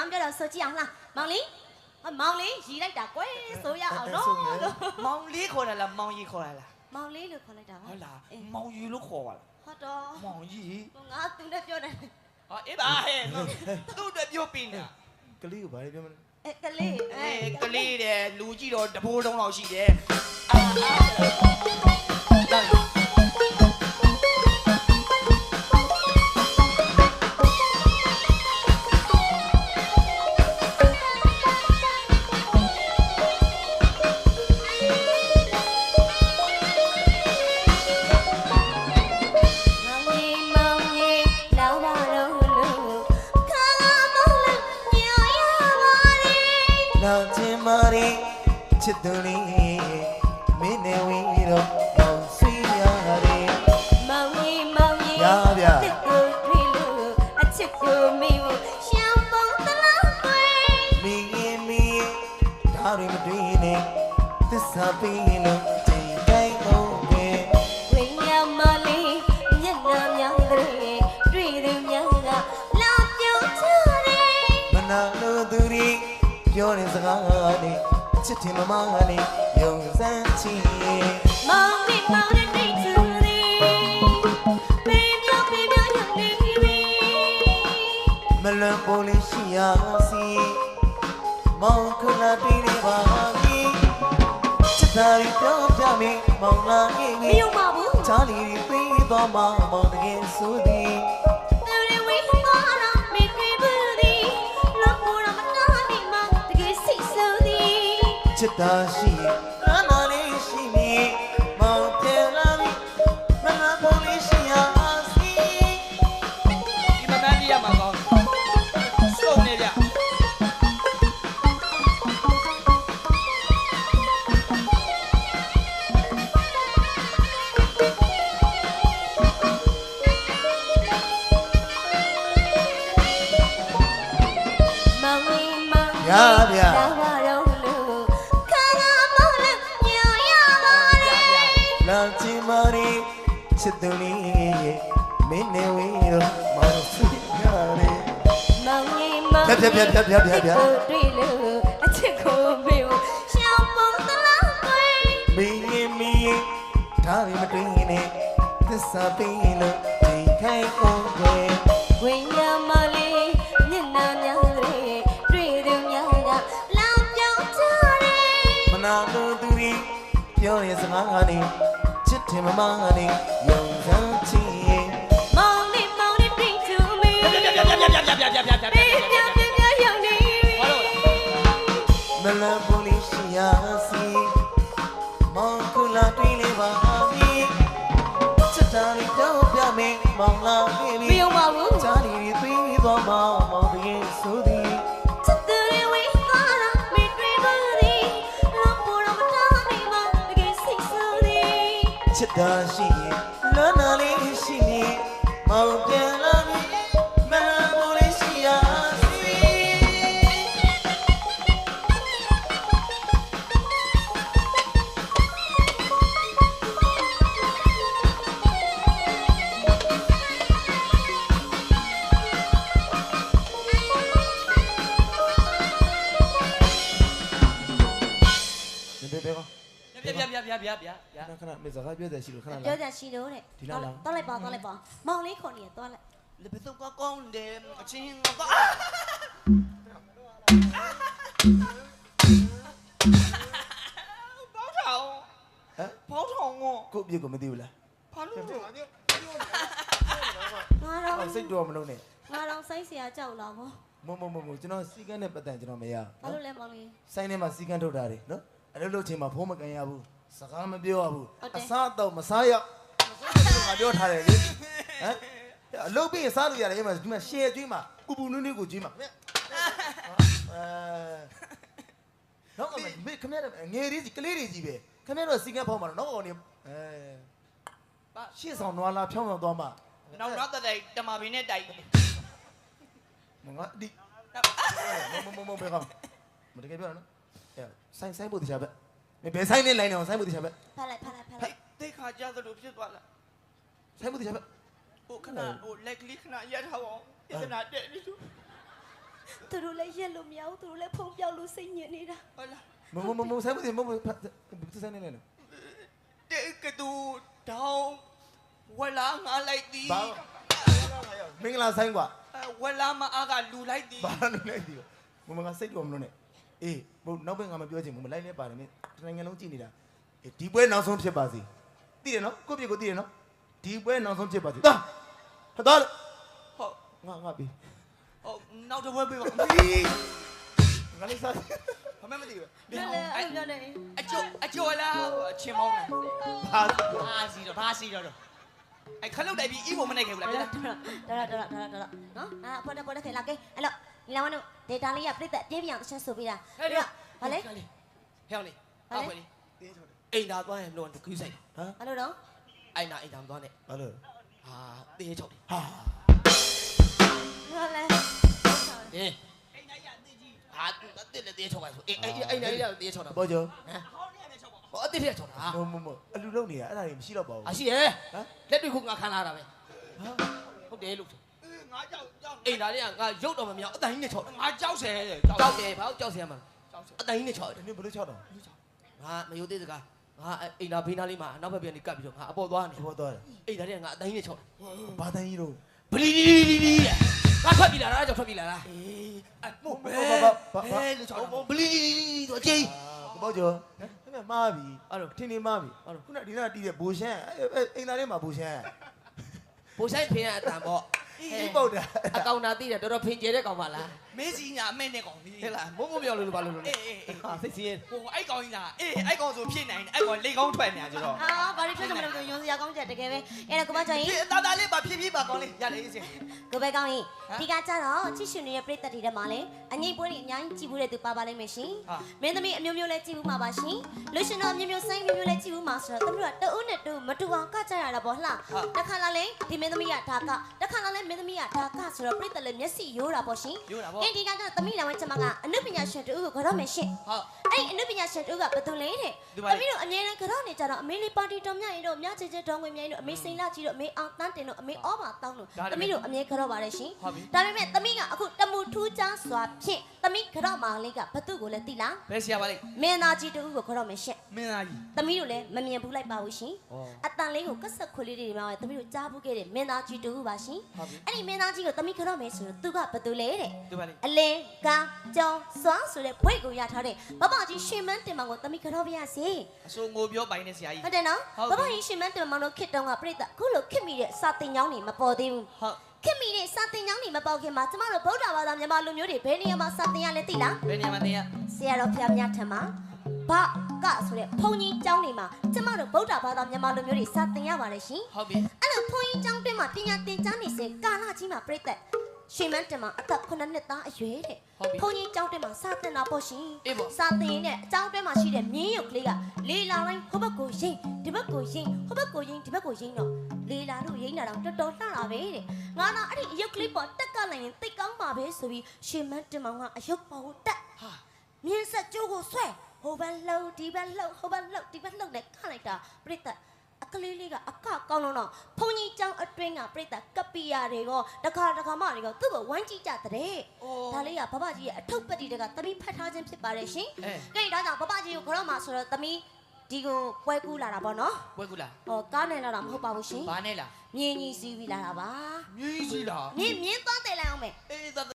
ဘာမှပြောတော့ဆိုကြည့်အောင်လားမောင်လေးအမောင်လေးရီလိုက်တာကွယ်ဆိုရအောင်နော်လို့မောင်လေးခေါ်တာလားမောင်ကြီးခေါ်တာလားမောင်လေးလို့ခေါ်လိုက်တာပါဟုတ်လားအေးမောင်ကြီးလို့ခေါ်ပါလားဟုတ်တော့မောင်ကြီးငါသူနဲ့ပြောတယ်ဟာအေးပါဟဲ့နော်သူ့အတွက်ပြုတ်ပြီးနေတာကလေးကိုဘာလဲပြောမလဲအဲကလေးအဲအေးကလေးတဲ့လူကြီးတော့တဘိုးတုံးလောက်ရှိတယ်အာအာ သူလေးမင်းနဲ့ဝီတော့မောင်ဆွေးရတယ်မောင်ကြီးမောင်ကြီးရဗျာတစ်ကိုတွေ့လို့အချစ်ကိုမိဖို့ရှောင်းပုံတလားကွယ်မင်းရင်မင်းဒါတွေမတွေ့နဲ့သစ္စာပေးလို့ ချစ်တယ်မမနဲ့ယုံစမ်းချင်မောင်လေးမောင်လေးတိတ်သူလေးဘေးပြောင်းဘေးပြောင်းရောက်နေပြီမလွန်ပေါ်လေးရှိရစီမောင်ခလာတီးနေပါပြီချစ်တာရီပြောပြမယ်မောင်လာရင်မယုံပါဘူးချာလီပြီးတော့မှမောင်တကယ်ဆိုသည် သာရှိကမ်းနာလေးရှိနေမောင်ပြလာပြီမနာပုံလေးရှိရအောင်စီဒီမမန်းကြီးရမှာကောင်းစုံနေကြရပါ နဲ့ဝေးတော့မောင်ဆွေးရတယ်မောင်ကြီးမောင်ဖြတ်ဖြတ်ဖြတ်ဖြတ်ဖြတ်ဖြတ်ဖြတ်တွေ့လို့အချစ်ကိုမေကိုရှောင်းပုံတလားကွယ်မင်းရင်မင်းရင်ဒါတွေမတွေ့နဲ့သစ္စာပေးလို့ချိန်ခိုင်းအောင်ပဲဝိညာဉ်မလေးမျက်နှာများတဲ့တွေ့သူများကလောင်ပြောင်းချတယ်မနာလို့သူတွေပြောရဲ့စကားကနေချစ်တယ်မမကနေယုံစမ်း ပြပြပြပြပြပြပြပြပြဘေးပြောင်းပြပြရောက်နေပြီဘာလို့မလန်ပူလေးရှိရစီမောင်ကူလာတွေ့လေပါပြီချစ်တာတွေတော့ပြမယ်မောင်လာခဲ့မပြီယုံပါဘူးချာလီပြီးတော့မောင်မောင်တကယ်ဆိုသည်ချစ်သူတွေဝိသွားတော့မိတွေ့ဘူးဒီလောကရမနာနေမှာတကယ်စိတ်ဆိုးသည်ချစ်တာရှိရင်လွမ်းနာလေးရှိနေမောင်ပြန်လာ ပြပြပြပြပြ ခဏခဏမေစကားပြောတယ်ရှိလို့ခဏ ပြော လာ ကြရှိလို့တဲ့ ဒီလားလား တော့လိုက်ပါတော့လိုက်ပါမောင်လေးခေါ်နေရတော့လိုက် လေဘယ်တော့ကောင်းတယ်အချင်းကောပေါထောင် ဟမ် ပေါထောင်ကို ကို့ပြစ်ကိုမသိဘူးလား ဘာလို့ ငါတော့ အော်စိတ်တော်မလုံးနဲ့ ငါတော့စိုက်เสียကြောက်လာဗော မမမမကျွန်တော်စီကန်းနဲ့ပတ်သက်ကျွန်တော်မရ ဘာလို့လဲမောင်လေး စိုင်းထဲမှာစီကန်းထုတ်တာတွေနော်အဲ့လိုလုပ်ချိန်မှာဖုံးမကန်ရဘူး စကားမပြောရဘူးဟုတ်တယ်အစားတော့မစားရငါပြောထားတယ်လေဟမ်အလုပ်ပြီးရင်စားလို့ရတယ်အဲ့မှာဒီမှာရှယ်ကျွေးမှာပူပူနွေးနွေးကိုကျွေးမှာအဲတော့အမေခမရငယ်လေးကြီးကလေးတွေကြီးပဲခမရတော့စီကန်းဖောင်းမှာတော့နောက်ကောင်နေအဲပါရှေ့ဆောင်နွားလာဖြောင်းဆောင်သွားမှာနောက်နောက်တဲ့တမပင်နဲ့တိုက်မငါဒီမမမမဘယ်ကောင်မတကယ်ပြောနော်အဲဆိုင်ဆိုင်ဖို့တခြားပဲ မဘယ်ဆိုင်နဲ့လိုင်းနေအောင်ဆိုင်ဖို့တခြားပဲဖက်လိုက်ဖက်လိုက်ဖက်ဟဲ့လိုက်တိတ်ခါကြသလိုဖြစ်သွားလားဆိုင်ဖို့တခြားပဲဟိုခဏဟိုလက်ကလေးခဏရက်ထားအောင်ပြဿနာတက်နေလို့သူတို့လလည်းရက်လို့မရဘူးသူတို့လည်းဖုံပြောက်လို့စိတ်ညစ်နေတာဟုတ်လားမမမမဆိုင်မဆိုင်မမဆိုင်နေလေတေကတူတောင်းဝလာငါလိုက်သည်ဘာမင်္ဂလာဆိုင်ကွာဝလာမအားကလူလိုက်သည်ဘာလို့လဲဒီမမကစိတ်တော်မလို့နဲ့အေးဘုနောက်ဘက်ငါမပြောချင်ဘူးမလိုက်လဲပါတယ်မင်း တနိုင်ငံလုံးကြည့်နေတာအေးဒီပွဲနောက်ဆုံးဖြစ်ပါစေသိတယ်နော်ကိုပြကိုသိတယ်နော်ဒီပွဲနောက်ဆုံးဖြစ်ပါစေတာဟာတော့ဟုတ်ငါငါပြီဟုတ်နောက်တစ်ဝက်ပြေးပါငါလေးစားဘာမှမသိဘူးလည်းလည်းအဲ့လိုနဲ့အကျော်အကျော်လားအချင်းမောင်းတယ်ဟာဘာစီတော့ဘာစီတော့အဲ့ခလုတ်တိုက်ပြီးအီးကိုမနိုင်ခဲ့ဘူးလားဒါဗျာဒါဒါဒါဒါဒါနော်အာပေါ်တယ်ပေါ်တယ်ခေလာကေအဲ့လိုညီလာမတို့ဒေတာလေးကပြည့်တဲ့ပြင်းပြအောင်တစ်ချက်ဆိုပေးတာဘာလဲဟဲ့လေ အောက်ပဲလေအိမ်သာသွားရင်တော့တကူးဆိုင်ဟမ်ဘာလို့တော့အိမ်သာအိမ်သာသွားနေဘာလို့ဟာတေးချုပ်တယ်ဟာဘာလဲဟင်းအိမ်သာရတေးကြီးဟာတက်လေတေးချုပ်ပါဆိုအိမ်အိမ်သာရတေးချုပ်တာဘောကျော်ဟမ်ဟောအတိတ်ရချုပ်တာမမမအလူလုံးနေတာအဲ့ဒါကြီးမရှိတော့ပါဘူးအရှိရဲ့ဟမ်လက်တွေ့ခုငါခံလာတာပဲဟာဟုတ်တယ်လို့ငါကြောက်ကြောက်အိမ်သာလေးကငါရုပ်တော်မမြောက်အတိုင်းနဲ့ချုပ်ငါကြောက်ဆဲကြောက်တယ်ဘာလို့ကြောက်စရာမလဲကြောက်ဆဲအတိုင်းနဲ့ချုပ်ဒီနေ့ဘယ်လိုချောက်တော့ ငါမယိုသေးစကားငါအိမ်သာဘေးနားလေးမှာနောက်ဘက်ပြန်နေကပ်ပြီးတော့ငါအပေါ်သွားနေဘောတော့တယ်အိမ်သာလေးကငါအတိုင်းနဲ့ချုပ်ဘာတန်ကြီးတော့ဘလီလီလီလီတဲ့ငါထွက်ပြီလားအဲ့ကြောင့်ထွက်ပြီလားလားအေးအမို့ပဲဟဲ့လို့ချုပ်ဘလီလီလီဆိုအချင်းဘောကျော်ဟဲ့မားပြီအဲ့လိုထင်းနေမားပြီအဲ့လိုခုနဒီနာတီးတဲ့ဘိုရှမ်းအိမ်သားထဲမှာဘိုရှမ်းဘိုးဆိုင်ဖင်ရအတန်ပေါ့ ဒီပုတ်တာအကောင်တာသိတယ်တော်တော်ဖင်ကျဲတဲ့ကောင်ပါလားမင်းစီညာအမဲနဲ့ကောင်ကြီးဟဲ့လားမုံမုံပြောလို့လို့ဘာလို့လို့လဲအေးအေးအေးဟာစိတ်စင်းရဲဟိုအဲ့ကောင်ကြီးလားအေးအဲ့ကောင်ဆိုဖြစ်နိုင်တယ်အဲ့ကောင်လေကောင်းထွက်နေတာကျတော့အာဘာလို့ထွက်ကြမလို့ယုံစရာကောင်းချက်တကယ်ပဲအဲ့ဒါကိုမကျော်ရင်ဒီအသားသားလေးပါဖြည်းဖြည်းပါကောင်းလေးရလေအေးစင်ကိုပဲကောင်းရင်ဒီကကြတော့ချစ်ရှင်တွေရဲ့ပြည့်သက်တွေထဲမှာလည်းအငိမ့်ပွဲတွေအများကြီးကြည့်ဘူးတဲ့သူပါပါလိမ့်မယ်ရှင်မင်းသမီးအမျိုးမျိုးလည်းကြည့်ဘူးမှာပါရှင်လူရှင်တော်အမျိုးမျိုးဆိုင်မျိုးမျိုးလည်းကြည့်ဘူးမှာဆိုတော့သမီးတို့ကတအုပ်နဲ့တူမတူအောင်ကကြရတာပေါ့လှတခါလာလဲဒီမင်းသမီးကဒါကတခါလာလဲမင်းသမီးကဒါကဆိုတော့ပြည့်သက်လည်းမျက်စိရိုးတာပေါ့ရှင်ရိုးတာပေါ့အဲ့ဒီကကြတော့သမီးလောင်ဝဲချက်မကအနုပညာရှင်တူကိုကြောက်မယ်ရှင်ဟုတ် အဲ့အနုပညာရှင်တူကဘယ်သူလဲတဲ့ဒီပါ။လေသမီးတို့အမြဲတမ်းကြောက်နေကြတော့အမေလေးပါတီတော်မြတ်ရင်တို့မြချေချေတော်ငွေမြိုင်တို့အမေစိန်လာကြီးတို့အမေအောင်တန်းတင်တို့အမေဩဘာတောင်းတို့ဒါလည်းသမီးတို့အမြဲကြောက်ပါတယ်ရှင်ဟုတ်ပြီ။ဒါပေမဲ့သမီးကအခုတမူထူးချမ်းစွာဖြင့်သမီးကြောက်မလေးကဘသူ့ကိုလည်းသိလားဘယ်ဆရာပါလဲ။မင်းသားကြီးတူကိုကြောက်မယ်ရှင်မင်းသားကြီး။သမီးတို့လည်းမမြင်ဘူးလိုက်ပါဘူးရှင်ဩ။အတန်လေးကိုကက်ဆက်ခွေလေးတွေမှာပဲသမီးတို့ကြားဘူးခဲ့တဲ့မင်းသားကြီးတူပါရှင်ဟုတ်ပြီ။အဲ့ဒီမင်းသားကြီးကိုသမီးကြောက်မယ်ဆိုတော့သူကဘသူလဲတဲ့ဒီပါလေအလင်းကားကြောင်းစွမ်းဆိုတဲ့ဘွိတ်ကိုရထားတဲ့ဘဘကြီးရှင်မန်းတင်မောင်ကိုသမီးကြောက်ပါရစေ။အစိုးငိုပြောပိုင်နေဆရာကြီးဟုတ်တယ်နော်ဟုတ်ဘပြီဘရင်ရှင်မန်းတင်မောင်တို့ခစ်တုံးကပြိတ္တခုလိုခစ်မိတဲ့စာတင်ကြောင်းတွေမပေါ်သေးဘူးဟုတ်ခစ်မိတဲ့စာတင်ကြောင်းတွေမပေါ်ခင်မှာကျမတို့ဗုဒ္ဓဘာသာမြန်မာလူမျိုးတွေဘယ်နေရာမှာစာတင်ရလဲသိလားဘယ်နေရာမှာနေရဆရာတော်ဖျားမြတ်ထံမှာဘကဆိုတဲ့ဘုန်းကြီးကျောင်းတွေမှာကျမတို့ဗုဒ္ဓဘာသာမြန်မာလူမျိုးတွေစာတင်ရပါတယ်ရှင်ဟုတ်ပြီအဲ့လိုဘုန်းကြီးကျောင်းတွင်းမှာပညာသင်ကြားနေစဉ်ကာလကြီးမှာပြိတ္တ ရှင်မန်းတင်မောင်အသက်9နှစ်သားအရွယ်တဲ့ဟုတ်ပြီဘုန်းကြီးကျောင်းတွင်းမှာစာတင်တာပေါ့ရှင်အေးပေါ့စာသင်နဲ့အကြောင်းတွဲမှာရှိတဲ့မြင်းရုပ်ကလေးကလေးလာတိုင်းဟိုဘက်ကိုရိမ့်ဒီဘက်ကိုရိမ့်ဟိုဘက်ကိုရိမ့်ဒီဘက်ကိုရိမ့်တော့လေးလာတို့ရိမ့်တာတော့တော်တော်လှတာပဲတဲ့ငါတော့အဲ့ဒီအယုတ်ကလေးပေါ်တက်ကလိုက်ရင်တိတ်ကောင်းပါပဲဆိုပြီးရှင်မန်းတင်မောင်ကအယုတ်ပေါ်ကိုတက်ဟာမြင်းဆက်ကျိုးကိုဆွဲဟိုဘက်လှုပ်ဒီဘက်လှုပ်ဟိုဘက်လှုပ်ဒီဘက်လှုပ်နဲ့ခလိုက်တာပြိတ္တအ ကလေးလေးကအကကောင်းလုံးတော့ဘုန်းကြီးကျောင်းအတွင်းကပြိတ္တကပီယာတွေကတခါတခါမတွေကသူ့ကိုဝိုင်းကြည့်ကြတဲ့အိုးဒါလေးကဘဘကြီးရဲ့အထုပ်ပတိတကသမီးဖတ်ထားခြင်းဖြစ်ပါတယ်ရှင်အဲ။ကဲဒါကြောင့်ဘဘကြီးကိုကြောက်မှာဆိုတော့သမီးဒီကိုပွဲကူးလာတာပေါ့နော်ဝဲကူလား။ဟောကားနဲ့လာတာမဟုတ်ပါဘူးရှင်ဘာနဲ့လား။မြင်းကြီးစီးပြီးလာတာပါမြည်ကြီးလား။မြင်းမြင်းသွားတယ်လိုက်အောင်မယ်အေး